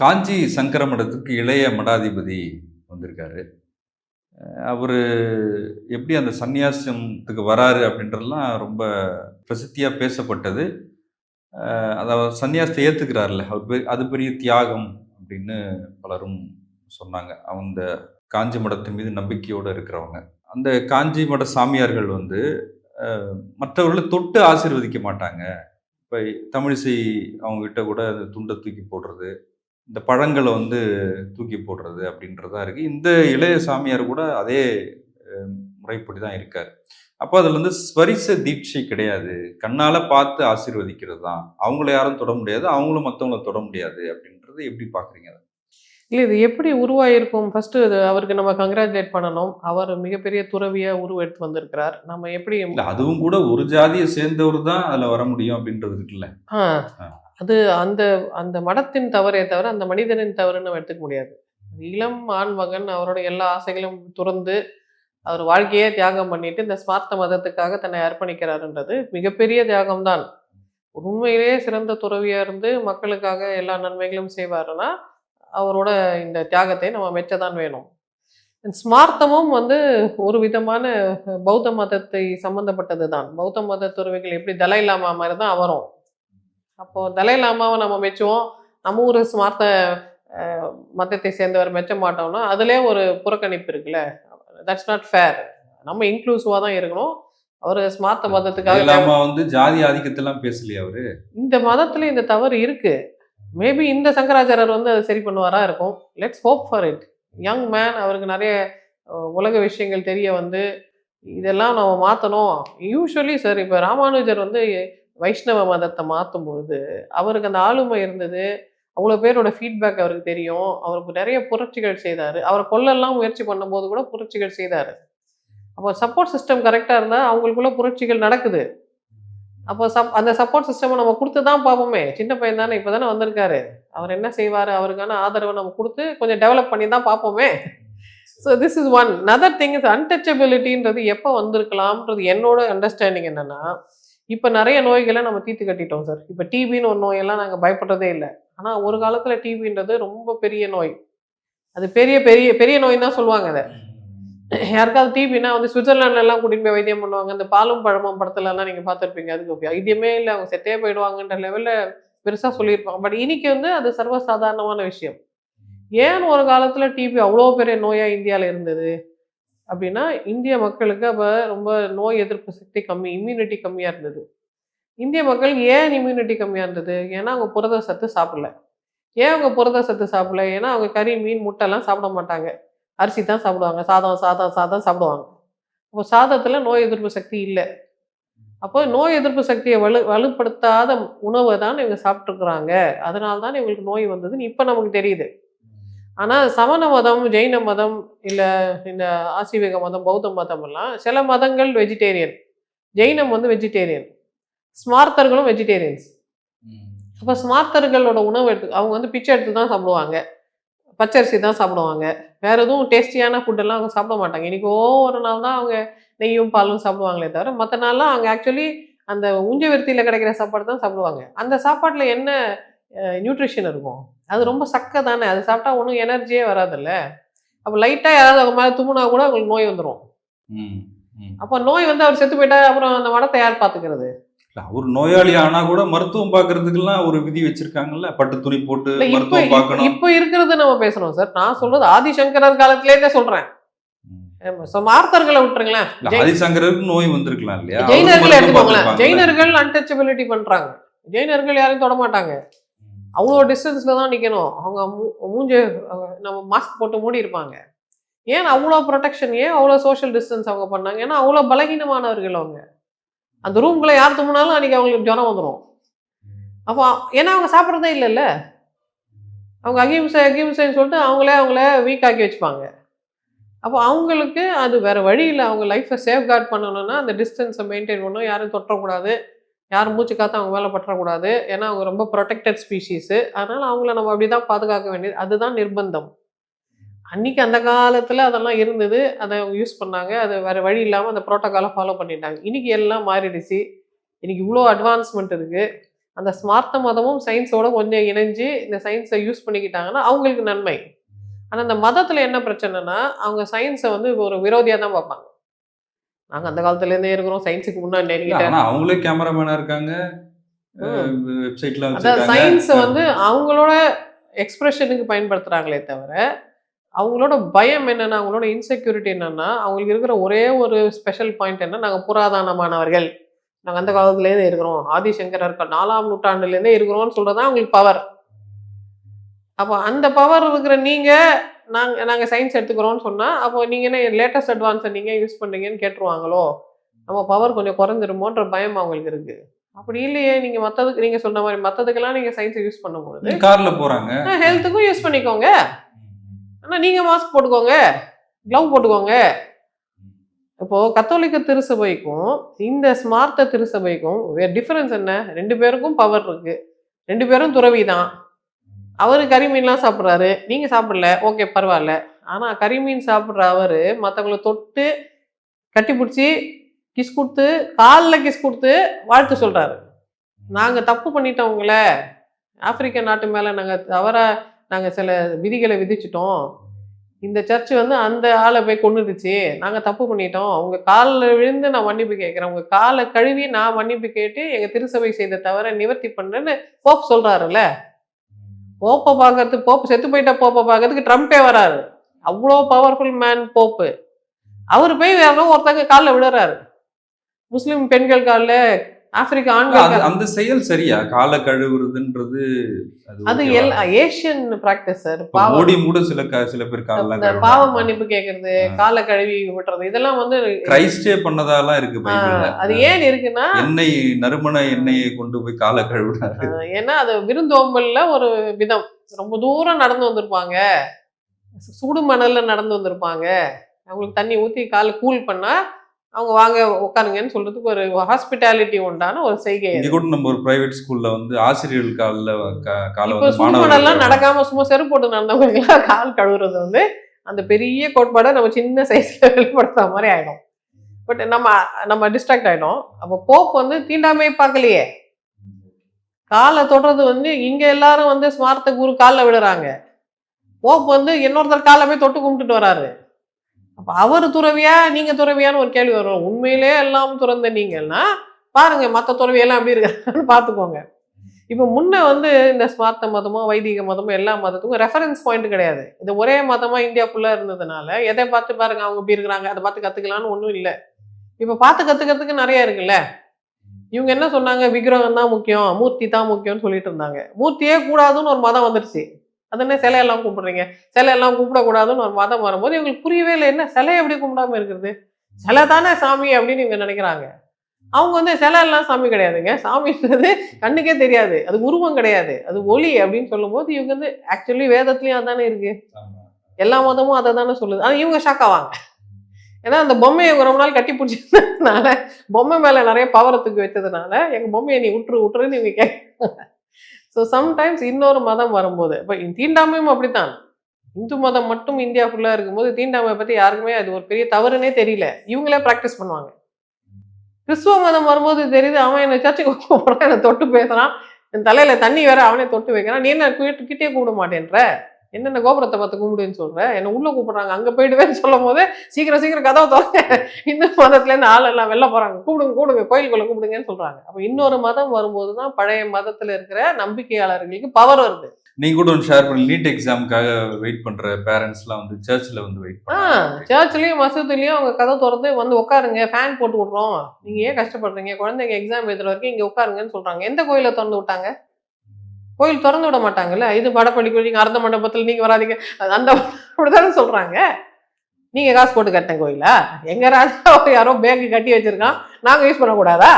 காஞ்சி சங்கர மடத்துக்கு இளைய மடாதிபதி வந்திருக்காரு. அவர் எப்படி அந்த சந்நியாசத்துக்கு வராரு அப்படின்றதெல்லாம் ரொம்ப பிரசித்தியாக பேசப்பட்டது. அதாவது சன்னியாசத்தை ஏற்றுக்கிறார்ல அவர் அது பெரிய தியாகம் அப்படின்னு பலரும் சொன்னாங்க. அந்த காஞ்சி மடத்தின் மீது நம்பிக்கையோடு இருக்கிறவங்க. அந்த காஞ்சி மட சாமியார்கள் வந்து மற்றவர்களை தொட்டு ஆசீர்வதிக்க மாட்டாங்க. இப்போ தமிழிசை அவங்ககிட்ட கூட துண்டை தூக்கி போடுறது இந்த பழங்களை வந்து தூக்கி போடுறது அப்படின்றதா இருக்கு. இந்த இளைய சாமியார் கூட அதே முறைப்படி தான் இருக்கார். அப்போ அதில் வந்து ஸ்வரிச தீட்சை கிடையாது. கண்ணால் பார்த்து ஆசீர்வதிக்கிறது தான் அவங்கள யாரும் தொட முடியாது. அவங்களும் மற்றவங்கள தொட முடியாது அப்படின்றது எப்படி பார்க்குறீங்க இல்லை இது எப்படி உருவாயிருக்கும்? ஃபர்ஸ்ட் இது அவருக்கு நம்ம கங்க்ராச்சுலேட் பண்ணணும். அவர் மிகப்பெரிய துறவியா உருவெடுத்து வந்திருக்கிறார். நம்ம எப்படி இல்லை அதுவும் கூட ஒரு ஜாதியை சேர்ந்தவர் தான் அதில் வர முடியும் அப்படின்றது இருக்குல்ல. அது அந்த அந்த மடத்தின் தவறே தவிர அந்த மனிதனின் தவறுன்னு நம்ம எடுத்துக்க முடியாது. இளம் ஆண் மகன் அவரோட எல்லா ஆசைகளும் துறந்து அவர் வாழ்க்கையே தியாகம் பண்ணிட்டு இந்த ஸ்மார்த்த மதத்துக்காக தன்னை அர்ப்பணிக்கிறாருன்றது மிகப்பெரிய தியாகம்தான். உண்மையிலேயே சிறந்த துறவியா இருந்து மக்களுக்காக எல்லா நன்மைகளும் செய்வாருன்னா அவரோட இந்த தியாகத்தை நம்ம மெச்சதான் வேணும். ஸ்மார்த்தமும் வந்து ஒரு விதமான பௌத்த மதத்தை சம்பந்தப்பட்டது தான் பௌத்த மத துறவிகள் எப்படி தலை லாமா மாதிரி தான் அவரும். அப்போ தலை லாமாவை நம்ம மெச்சுவோம். நம்ம ஊர் ஸ்மார்த்த மதத்தை சேர்ந்தவர் மெச்ச மாட்டோம்னா அதுலேயே ஒரு புறக்கணிப்பு இருக்குல்ல. தட்ஸ் நாட் ஃபேர் நம்ம இன்க்ளூசிவாக தான் இருக்கணும். அவர் ஸ்மார்த்த மதத்துக்காக வந்து ஜாதி ஆதிக்கத்தெல்லாம் பேசலையா அவரு? இந்த மதத்துல இந்த தவறு இருக்கு. மேபி இந்த சங்கராச்சாரியர் வந்து அதை சரி பண்ணுவாரா இருக்கும். Let's hope for it young man அவருக்கு நிறைய உலக விஷயங்கள் தெரிய வந்து இதெல்லாம் நம்ம மாற்றணும் யூஸ்வலி சார் இப்போ ராமானுஜர் வந்து வைஷ்ணவ மதத்தை மாற்றும் பொழுது அவருக்கு அந்த ஆளுமை இருந்தது. அவ்வளோ பேரோட ஃபீட்பேக் அவருக்கு தெரியும். அவருக்கு நிறைய புரட்சிகள் செய்தார். அவரை கொல்லெல்லாம் முயற்சி பண்ணும்போது கூட புரட்சிகள் செய்தார். அப்போ சப்போர்ட் சிஸ்டம் கரெக்டாக இருந்தால் அவங்களுக்குள்ள புரட்சிகள் நடக்குது. அப்போ சப் அந்த சப்போர்ட் சிஸ்டம் நம்ம கொடுத்து தான் பார்ப்போமே. சின்ன பையன் தானே இப்போ தானே வந்திருக்காரு. அவர் என்ன செய்வார்? அவருக்கான ஆதரவை நம்ம கொடுத்து கொஞ்சம் டெவலப் பண்ணி தான் பார்ப்போமே. So this is another thing is அன்டச்சபிலிட்டின்றது எப்போ வந்திருக்கலாம்ன்றது என்னோட அண்டர்ஸ்டாண்டிங் என்னென்னா இப்போ நிறைய நோய்களை நம்ம தீர்த்து கட்டிட்டோம் சார் இப்போ டிபின்னு ஒரு நோயெல்லாம் நாங்கள் பயப்படுறதே இல்லை. ஆனால் ஒரு காலத்தில் டிபின்றது ரொம்ப பெரிய நோய். அது பெரிய பெரிய பெரிய நோய் தான் சொல்லுவாங்க அதை. யாருக்காவது டிபினா வந்து சுவிட்சர்லாண்ட்ல எல்லாம் கூட்டிட்டு போய் வைத்தியம் பண்ணுவாங்க. இந்த பாலும் பழமும் படத்துல எல்லாம் நீங்க பார்த்துருப்பீங்க. அதுக்கு வைத்தியமே இல்லை. அவங்க செத்தே போயிடுவாங்கன்ற லெவல்ல பெருசா சொல்லியிருப்பாங்க. பட் இன்னைக்கு வந்து அது சர்வசாதாரணமான விஷயம். ஏன் ஒரு காலத்துல டிபி அவ்வளோ பெரிய நோயா இந்தியால இருந்தது? அப்படின்னா இந்திய மக்களுக்கு அப்போ ரொம்ப நோய் எதிர்ப்பு சக்தி கம்மி இம்யூனிட்டி கம்மியா இருந்தது. இந்திய மக்கள் ஏன் இம்யூனிட்டி கம்மியா இருந்தது? ஏன்னா அவங்க புரத சத்து சாப்பிடல. ஏன் அவங்க புரத சத்து சாப்பிடல? ஏன்னா அவங்க கறி மீன் முட்டைலாம் சாப்பிட மாட்டாங்க. அரிசி தான் சாப்பிடுவாங்க. சாதம் சாதம் சாதம் சாப்பிடுவாங்க. அப்போ சாதத்தில் நோய் எதிர்ப்பு சக்தி இல்லை. அப்போ நோய் எதிர்ப்பு சக்தியை வலு வலுப்படுத்தாத உணவை தான் இவங்க சாப்பிட்ருக்குறாங்க அதனால தான் இவங்களுக்கு நோய் வந்ததுன்னு இப்போ நமக்கு தெரியுது. ஆனால் சமண மதம் ஜெயின மதம் இல்லை இந்த ஆசிவிக மதம் பௌத்த மதம் எல்லாம் சில மதங்கள் வெஜிடேரியன் ஜெயினம் வந்து வெஜிடேரியன் ஸ்மார்த்தர்களும் வெஜிடேரியன்ஸ் அப்போ ஸ்மார்த்தர்களோட உணவு எடுத்து அவங்க வந்து பிச்சை எடுத்து தான் சாப்பிடுவாங்க. பச்சரிசி தான் சாப்பிடுவாங்க. வேற எதுவும் டேஸ்டியான ஃபுட்டெல்லாம் அவங்க சாப்பிட மாட்டாங்க. இன்னைக்கு ஒரு நாள் தான் அவங்க நெய்யும் பாலும் சாப்பிடுவாங்களே தவிர மற்ற நாள்லாம் அவங்க ஆக்சுவலி அந்த உஞ்ச விருத்தியில் கிடைக்கிற சாப்பாடு தான் சாப்பிடுவாங்க. அந்த சாப்பாட்டில் என்ன நியூட்ரிஷன் இருக்கும்? அது ரொம்ப சக்கை தானே? அது சாப்பிட்டா ஒன்றும் எனர்ஜியே வராதுல்ல? அப்போ லைட்டாக யாராவது அவங்க மேலே தும்முனா கூட அவங்களுக்கு நோய் வந்துடும். அப்போ நோய் வந்து அவர் செத்து போயிட்டா அப்புறம் அந்த மடத்தை யார் பார்த்துக்கிறது அவர் நோயாளி ஆனா கூட மருத்துவம் பார்க்கறதுக்கெல்லாம் ஒரு விதி வச்சிருக்காங்கல்ல? பட்டு துணி போட்டு மருத்துவம் பார்க்கணும். இப்ப இருக்கிறது நம்ம பேசுறோம் சார். நான் சொல்றது ஆதிசங்கரர் காலத்திலேயே சொல்றேன். மார்த்தர்களை விட்டுருங்களேன். நோய் வந்திருக்கலாம் இல்லையா? ஜெயினர்கள் எடுத்துக்கோங்களேன். பார்த்திருப்பாங்கல்ல. ஜெயினர்கள் அன்டச்சபிலிட்டி பண்றாங்க. ஜெயினர்கள் யாரையும் தொட மாட்டாங்க. அவ்வளோ டிஸ்டன்ஸ்ல தான் நிக்கணும். அவங்க மூஞ்ச நம்ம மாஸ்க் போட்டு மூடி இருப்பாங்க. ஏன் அவ்வளோ ப்ரொடெக்ஷன் ஏன் அவ்வளோ சோஷியல் டிஸ்டன்ஸ் அவங்க பண்ணாங்க? ஏன்னா அவ்வளோ பலகீனமானவர்கள் அவங்க. அந்த ரூம்குள்ளே யார் தும்முனாலும் அன்னைக்கு அவங்களுக்கு ஜுரம் வந்துடும் அப்போ ஏன்னா அவங்க சாப்பிட்றதே இல்லைல்ல? அவங்க அகிம்சை அகிம்சைன்னு சொல்லிட்டு அவங்களே அவங்கள வீக் ஆக்கி வச்சுப்பாங்க. அப்போ அவங்களுக்கு அது வேறு வழி இல்லை. அவங்க லைஃப்பை சேஃப்கார்ட் பண்ணணும்னா அந்த டிஸ்டன்ஸை மெயின்டைன் பண்ணணும். யாரும் தொட்டக்கூடாது யாரும் மூச்சு காற்று அவங்க மேலே பற்றக்கூடாது. ஏன்னா அவங்க ரொம்ப ப்ரொடெக்டட் ஸ்பீஷீஸு அதனால் அவங்கள நம்ம அப்படி தான் பாதுகாக்க வேண்டியது. அதுதான் நிர்பந்தம். அன்னைக்கு அந்த காலத்தில் அதெல்லாம் இருந்தது. அதை அவங்க யூஸ் பண்ணாங்க. அது வேற வழி இல்லாமல் அந்த ப்ரோட்டோக்காலை ஃபாலோ பண்ணிட்டாங்க. இன்னைக்கு எல்லாம் மாறிடுச்சு. இன்னைக்கு இவ்வளோ அட்வான்ஸ்மெண்ட் இருக்கு. அந்த ஸ்மார்த்த மதமும் சயின்ஸோட கொஞ்சம் இணைஞ்சு இந்த சயின்ஸை யூஸ் பண்ணிக்கிட்டாங்கன்னா அவங்களுக்கு நன்மை. ஆனா இந்த மதத்துல என்ன பிரச்சனைனா அவங்க சயின்ஸை வந்து ஒரு விரோதியா தான் பார்ப்பாங்க. நாங்க அந்த காலத்துல இருந்தே இருக்கிறோம். சயின்ஸுக்கு முன்னாடி அவங்களே கேமராமேனா இருக்காங்க. வெப்சைட்ல அதாவது சயின்ஸை வந்து அவங்களோட எக்ஸ்பிரஷனுக்கு பயன்படுத்துறாங்களே தவிர அவங்களோட பயம் என்னன்னா அவங்களோட இன்செக்யூரிட்டி என்னன்னா அவங்களுக்கு இருக்கிற ஒரே ஒரு ஸ்பெஷல் பாயிண்ட் என்ன? நாங்க புராதனமானவர்கள். நாங்க அந்த காலத்துலேருந்தே இருக்கிறோம். ஆதிசங்கரர் நாலாம் நூற்றாண்டுலேருந்தே இருக்கிறோம்னு சொல்றதுதான் அவங்களுக்கு பவர் அப்போ அந்த பவர் இருக்கிற நீங்க நாங்க நாங்க சயின்ஸ் எடுத்துக்கிறோம்னு சொன்னா அப்போ நீங்க என்ன லேட்டஸ்ட் அட்வான்ஸை நீங்க யூஸ் பண்றீங்கன்னு கேட்டுருவாங்களோ? நம்ம பவர் கொஞ்சம் குறைஞ்சிருமோன்ற பயம் அவங்களுக்கு இருக்கு. அப்படி இல்லையே நீங்க மத்ததுக்கு நீங்க சொன்ன மாதிரி மத்ததுக்கெல்லாம் நீங்க சயின்ஸை யூஸ் பண்ணும்போது கார்ல போறாங்க. ஹெல்த்துக்கும் யூஸ் பண்ணிக்கோங்க. ஆனால் நீங்கள் மாஸ்க் போட்டுக்கோங்க. க்ளவ் போட்டுக்கோங்க. இப்போது கத்தோலிக்க திருசபைக்கும் இந்த ஸ்மார்த்த திருசபைக்கும் டிஃப்ரென்ஸ் என்ன? ரெண்டு பேருக்கும் பவர் இருக்குது ரெண்டு பேரும் துறவி தான் அவர் கறிமீன்லாம் சாப்பிட்றாரு. நீங்கள் சாப்பிடல. ஓகே பரவாயில்ல. ஆனால் கறிமீன் சாப்பிட்ற அவர் மற்றவங்களை தொட்டு கட்டி பிடிச்சி கிஸ் கொடுத்து காலில் கிஸ் கொடுத்து வாழ்த்து சொல்கிறாரு நாங்கள் தப்பு பண்ணிட்டோம் உங்களை. ஆப்பிரிக்க நாட்டு மேலே நாங்கள் தவறாக நாங்கள் சில விதிகளை விதிச்சிட்டோம். இந்த சர்ச் வந்து அந்த ஆளை போய் கொண்டுடுச்சு நாங்கள் தப்பு பண்ணிட்டோம். உங்கள் காலில் விழுந்து நான் மன்னிப்பு கேட்குறேன். உங்கள் காலை கழுவி நான் மன்னிப்பு கேட்டு எங்கள் திருச்சபை செய்த தவிர நிவர்த்தி பண்ணுறேன்னு போப் சொல்கிறாருல்ல போப்பை பார்க்கறது போப் செத்து போயிட்டா போப்பை பார்க்கறதுக்கு ட்ரம்ப்பே வராரு. அவ்வளோ பவர்ஃபுல் மேன் போப்பு. அவர் போய் வேற ஒருத்தங்க காலில் விழுறாரு. முஸ்லீம் பெண்கள் காலில் ஆப்பிரிக்க ஆண்கள் அந்த செயல் சரியா? காலை கழுவுறதுன்றது அது ஏஷியன் பிராக்டிஸ் சார் மோடி கூட சில சில பேர் இந்த பாவ மன்னிப்பு கேட்கறது காலை கழுவி விட்டுறது இதெல்லாம் வந்து கிரைஸ்டே பண்ணதாலாம் இருக்கு அது ஏன் இருக்குன்னா எண்ணெய் நறுமண எண்ணெயை கொண்டு போய் காலை கழுவினாரு ஆஹ், ஏன்னா அது விருந்தோம்பல்ல ஒரு விதம். ரொம்ப தூரம் நடந்து வந்திருப்பாங்க. சுடு மணல்ல நடந்து வந்திருப்பாங்க. அவங்களுக்கு தண்ணி ஊத்தி காலை கூல் பண்ணா அவங்க வாங்க உட்காருங்கன்னு சொல்றதுக்கு ஒரு ஹாஸ்பிட்டாலிட்டி உண்டான ஒரு செய்கை. இங்க கூட நம்ம ஒரு பிரைவேட் ஸ்கூல்ல வந்து ஆசிரியர்கள் காலில் காலை இப்போ வந்து சுடுமணல்லாம் மாணவர்கள் நடக்காம சும்மா செருப்பு போட்டு நடந்தவங்களுக்குலாம் கால் கழுவுறது வந்து அந்த பெரிய கோட்பாடை நம்ம சின்ன சைஸ்ல வெளிப்படுத்துற மாதிரி ஆயிடும். பட் நம்ம நம்ம டிஸ்ட்ராக்ட் ஆயிடும். அப்போ போப் வந்து தீண்டாமை பார்க்கலையே. காலை தொடுறது வந்து இங்க எல்லாரும் வந்து ஸ்மார்த்த குரு காலில் விடுறாங்க போப் வந்து இன்னொருத்தர் காலை போய் தொட்டு கும்பிட்டுட்டு வராரு. அப்போ அவர் துறவியா நீங்கள் துறவியான்னு ஒரு கேள்வி வரும். உண்மையிலே எல்லாம் துறந்த நீங்கன்னா பாருங்க மற்ற துறவியெல்லாம் எப்படி இருக்காங்கன்னு பார்த்துக்கோங்க இப்போ முன்ன வந்து இந்த ஸ்மார்த்த மதமோ வைதிக மதமோ எல்லா மதத்துக்கும் ரெஃபரன்ஸ் பாயிண்ட் கிடையாது. இது ஒரே மதமாக இந்தியா ஃபுல்லாக இருந்ததுனால எதை பார்த்து பாருங்க அவங்க இப்படி இருக்கிறாங்க அதை பார்த்து கற்றுக்கலான்னு ஒன்றும் இல்லை. இப்போ பார்த்து கற்றுக்கிறதுக்கு நிறைய இருக்குல்ல. இவங்க என்ன சொன்னாங்க? விக்கிரகம் தான் முக்கியம் மூர்த்தி தான் முக்கியம்னு சொல்லிட்டு இருந்தாங்க. மூர்த்தியே கூடாதுன்னு ஒரு மதம் வந்துருச்சு. அது என்ன சிலையெல்லாம் கும்பிடுறீங்க? சிலையெல்லாம் கூப்பிடக்கூடாதுன்னு ஒரு மதம் வரும்போது இவங்களுக்கு புரியவே இல்லை. என்ன சிலை எப்படி கும்பிடாம இருக்கிறது? சிலை தானே சாமி அப்படின்னு இவங்க நினைக்கிறாங்க. அவங்க வந்து சிலை எல்லாம் சாமி கிடையாதுங்க. சாமின்றது கண்ணுக்கே தெரியாது. அது உருவம் கிடையாது. அது ஒளி அப்படின்னு சொல்லும்போது இவங்க வந்து ஆக்சுவலி வேதத்துலயும் அதானே இருக்கு. எல்லா மதமும் அதை தானே சொல்லுது. ஆனால் இவங்க ஷாக் ஆவாங்க. ஏன்னா அந்த பொம்மையை இவங்க ரொம்ப நாள் கட்டி பிடிச்சதுனால பொம்மை மேல நிறைய பவரை தூக்கி வச்சதுனால எங்க பொம்மையை நீ விட்டுரு விட்டுருன்னு இவங்க கேட்க ஸோ சம்டைம்ஸ் இன்னொரு மதம் வரும்போது இப்போ தீண்டாமையும் அப்படித்தான். இந்து மதம் மட்டும் இந்தியா ஃபுல்லாக இருக்கும்போது தீண்டாமை பற்றி யாருக்குமே அது ஒரு பெரிய தவறுனே தெரியல. இவங்களே ப்ராக்டிஸ் பண்ணுவாங்க. கிறிஸ்துவ மதம் வரும்போது தெரியுது அவன் என்னை சர்ச்சுக்கு கூப்பிடுறான் என்னை தொட்டு பேசுகிறான் என் தலையில் தண்ணி வேற அவனே தொட்டு வைக்கிறான். நீ என்ன கிட்டே கூப்பிட மாட்டேன்ற? என்னென்ன கோபுரத்தை பார்த்து கும்பிடுன்னு சொல்ற? என்ன உள்ள கூப்பிடுறாங்க. அங்க போயிடுவேன்னு சொல்லும் போது சீக்கிரம் சீக்கிரம் கதவை திறங்க இந்து மதத்துல இருந்து ஆள் எல்லாம் வெளில போறாங்க. கூப்பிடுங்க கூப்பிடுங்க கோயிலுக்குள்ள கூப்பிடுங்கன்னு சொல்றாங்க. அப்ப இன்னொரு மதம் வரும்போது தான் பழைய மதத்துல இருக்கிற நம்பிக்கையாளர்களுக்கு பவர் வருது. நீங்க கூட ஒன்று ஷேர் பண்ணி நீட் எக்ஸாமுக்காக வெயிட் பண்ற பேரண்ட்ஸ்லாம் வந்து சர்ச்சில் வந்து வெயிட் ஆ சர்ச்லயும் மசூதிலையும் அவங்க கதை திறந்து வந்து உட்காருங்க ஃபேன் போட்டு விட்றோம். நீங்க ஏன் கஷ்டப்படுறீங்க? குழந்தைங்க எக்ஸாம் எழுதுற வரைக்கும் இங்க உட்காருங்கன்னு சொல்றாங்க. எந்த கோயில திறந்து விட்டாங்க? கோயில் திறந்து விட மாட்டாங்கல்ல? இது படப்படிப்பு நீங்கள் அர்த்த மண்டபத்தில் நீங்கள் வராதீங்க. அது அந்த அப்படிதானே சொல்கிறாங்க நீங்கள் காசு போட்டு கட்டின கோயிலா? எங்கள் ராஜா யாரோ பேங்க் கட்டி வச்சுருக்கான். நாங்கள் யூஸ் பண்ணக்கூடாதா?